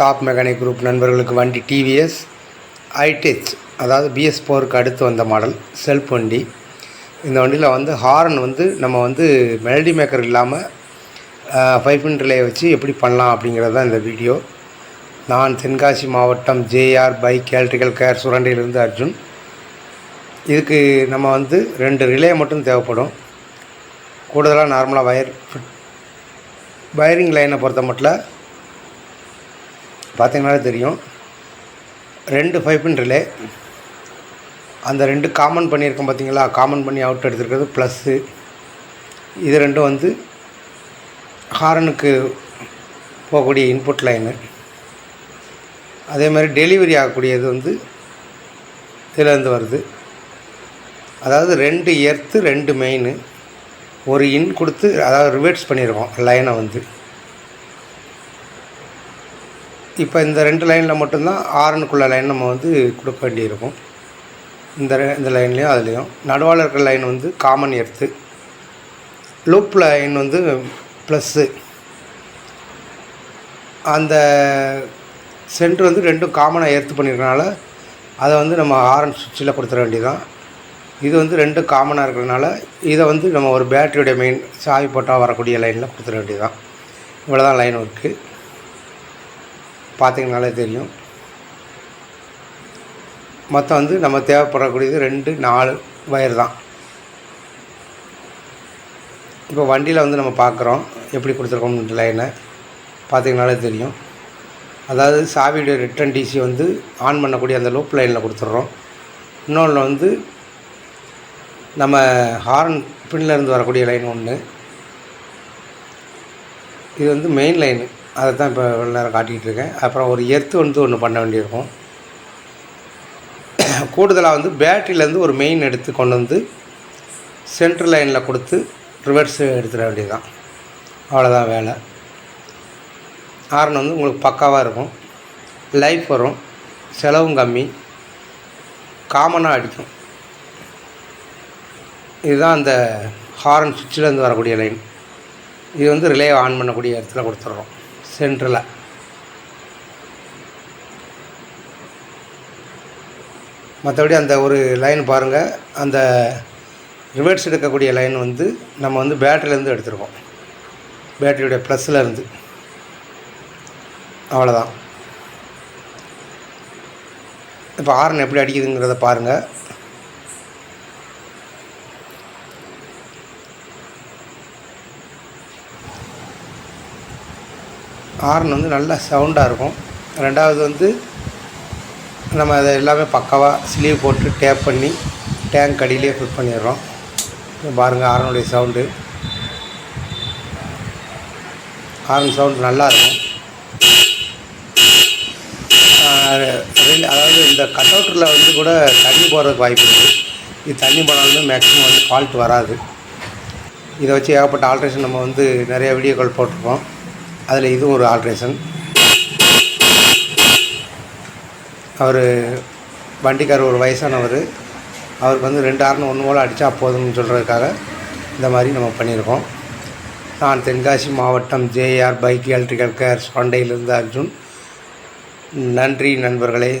Top mechanic group நண்பர்களுக்கு வண்டி TVS ஐடெச் அதாவது பிஎஸ் போருக்கு அடுத்து வந்த மாடல் செல்ஃப் வண்டி. இந்த வண்டியில் வந்து ஹாரன் வந்து நம்ம வந்து மெலடி மேக்கர் இல்லாமல் ஃபைவ் ஹண்ட்ரட்லேயே வச்சு எப்படி பண்ணலாம் அப்படிங்கிறது தான் இந்த வீடியோ நான் தென்காசி மாவட்டம் ஜேஆர் பைக் எலக்ட்ரிக்கல் கேர் சுரண்டையிலிருந்து அர்ஜுன். இதுக்கு நம்ம வந்து ரெண்டு ரிலே மட்டும் தேவைப்படும். கூடுதலாக நார்மலாக வயர் ஃபிட் வயரிங் லைனை பொறுத்த மட்டும் பார்த்தீங்கனாலே தெரியும். ரெண்டு ஃபைவ் பின் ரிலே அந்த ரெண்டு காமன் பண்ணியிருக்கோம் பார்த்தீங்களா? காமன் பண்ணி அவுட் எடுத்துருக்கிறது ப்ளஸ்ஸு இது ரெண்டும் வந்து ஹாரனுக்கு போகக்கூடிய இன்புட் லைனு அதே மாதிரி டெலிவரி ஆகக்கூடியது வந்து இதிலேருந்து வருது. அதாவது ரெண்டு எர்த்து ரெண்டு மெயின் ஒரு இன் கொடுத்து அதாவது ரிவேர்ட்ஸ் பண்ணியிருக்கோம் லைனை வந்து. இப்போ இந்த ரெண்டு லைனில் மட்டும்தான் ஆரனுக்குள்ள லைன் நம்ம வந்து கொடுக்க வேண்டியிருக்கும். இந்த இந்த லைன்லேயும் அதுலேயும். நடுவால் இருக்கிற லைன் வந்து காமன் எர்த்து லூப் லைன் வந்து ப்ளஸ்ஸு அந்த சென்டர் வந்து ரெண்டும் காமனாக எர்த்து பண்ணியிருக்கனால அதை வந்து நம்ம ஆரன் சுவிட்சில் கொடுத்துட வேண்டியதான் இது வந்து ரெண்டும் காமனாக இருக்கிறதுனால இதை வந்து நம்ம ஒரு பேட்டரியோடைய மெயின் சாவி போட்டால் வரக்கூடிய லைனில் கொடுத்துட வேண்டியதான் இவ்வளோ தான் லைன் இருக்குது பார்த்திங்கனாலே தெரியும். மொத்தம் வந்து நம்ம தேவைப்படக்கூடியது ரெண்டு நாலு வயர் தான். இப்போ வண்டியில் வந்து நம்ம பார்க்குறோம். எப்படி கொடுத்துருக்கோம்னு லைனை பார்த்தீங்கனாலே தெரியும். அதாவது சாவியுடைய ரிட்டர்ன் டிசி வந்து ஆன் பண்ணக்கூடிய அந்த லூப் லைனில் கொடுத்துட்றோம். இன்னொன்று வந்து நம்ம ஹார்ன் பின்னிலேருந்து வரக்கூடிய லைன் ஒன்று இது வந்து மெயின் லைனு அதை தான் இப்போ இவ்வளோ நேரம் காட்டிகிட்டு இருக்கேன் அப்புறம் ஒரு எர்த்து வந்து ஒன்று பண்ண வேண்டியிருக்கும். கூடுதலாக வந்து பேட்டரியிலேருந்து ஒரு மெயின் எடுத்து கொண்டு வந்து சென்ட்ரல் லைனில் கொடுத்து ரிவர்ஸ் எடுத்துட வேண்டியதுதான். அவ்வளோதான் வேலை. ஹார்ன் வந்து உங்களுக்கு பக்காவாக இருக்கும். லைஃப் வரும். செலவும் கம்மி. காமனாக அடிக்கும். இதுதான் அந்த ஹாரன் சுவிட்சிலேருந்து வரக்கூடிய லைன் இது வந்து ரிலே ஆன் பண்ணக்கூடிய இடத்துல கொடுத்துட்றோம். சென்ட்ரில். மற்றபடி அந்த ஒரு லைன் பாருங்கள் அந்த ரிவர்ஸ் எடுக்கக்கூடிய லைன் வந்து நம்ம வந்து பேட்டரியிலேருந்து எடுத்துருக்கோம். பேட்டரியுடைய ப்ளஸ்ஸில் இருந்து. அவ்வளோதான் இப்போ ஆரன் எப்படி அடிக்குதுங்கிறத பாருங்கள் ஹார்ன் வந்து நல்லா சவுண்டாக இருக்கும். ரெண்டாவது வந்து நம்ம அதை எல்லாமே பக்காவாக ஸ்லீவ் போட்டு டேப் பண்ணி டேங்க் அடியிலே ஃபிட் பண்ணிடுறோம். பாருங்கள் ஹார்னுடைய சவுண்டு ஹார்ன் சவுண்ட் நல்லாயிருக்கும் அதாவது இந்த கட் அவுட்டில் வந்து கூட தண்ணி போகிறதுக்கு வாய்ப்பு இருக்குது இது தண்ணி போனாலுமே மேக்ஸிமம் வந்து ஃபால்ட் வராது. இதை வச்சு ஏகப்பட்ட ஆல்ட்ரேஷன் நம்ம வந்து நிறைய வீடியோக்கள் போட்டிருக்கோம். அதில் இதுவும் ஒரு ஆல்ட்ரேஷன் அவர் வண்டிக்கார் ஒரு வயசானவர். அவருக்கு வந்து ரெண்டு ஆறுனு ஒன்று போல் அடித்தா போதும்னு சொல்கிறதுக்காக இந்த மாதிரி நம்ம பண்ணியிருக்கோம். நான் தென்காசி மாவட்டம் ஜேஆர் பைக் எலக்ட்ரிக்கல் கேர் சொண்டையிலிருந்து அர்ஜுன். நன்றி நண்பர்களே.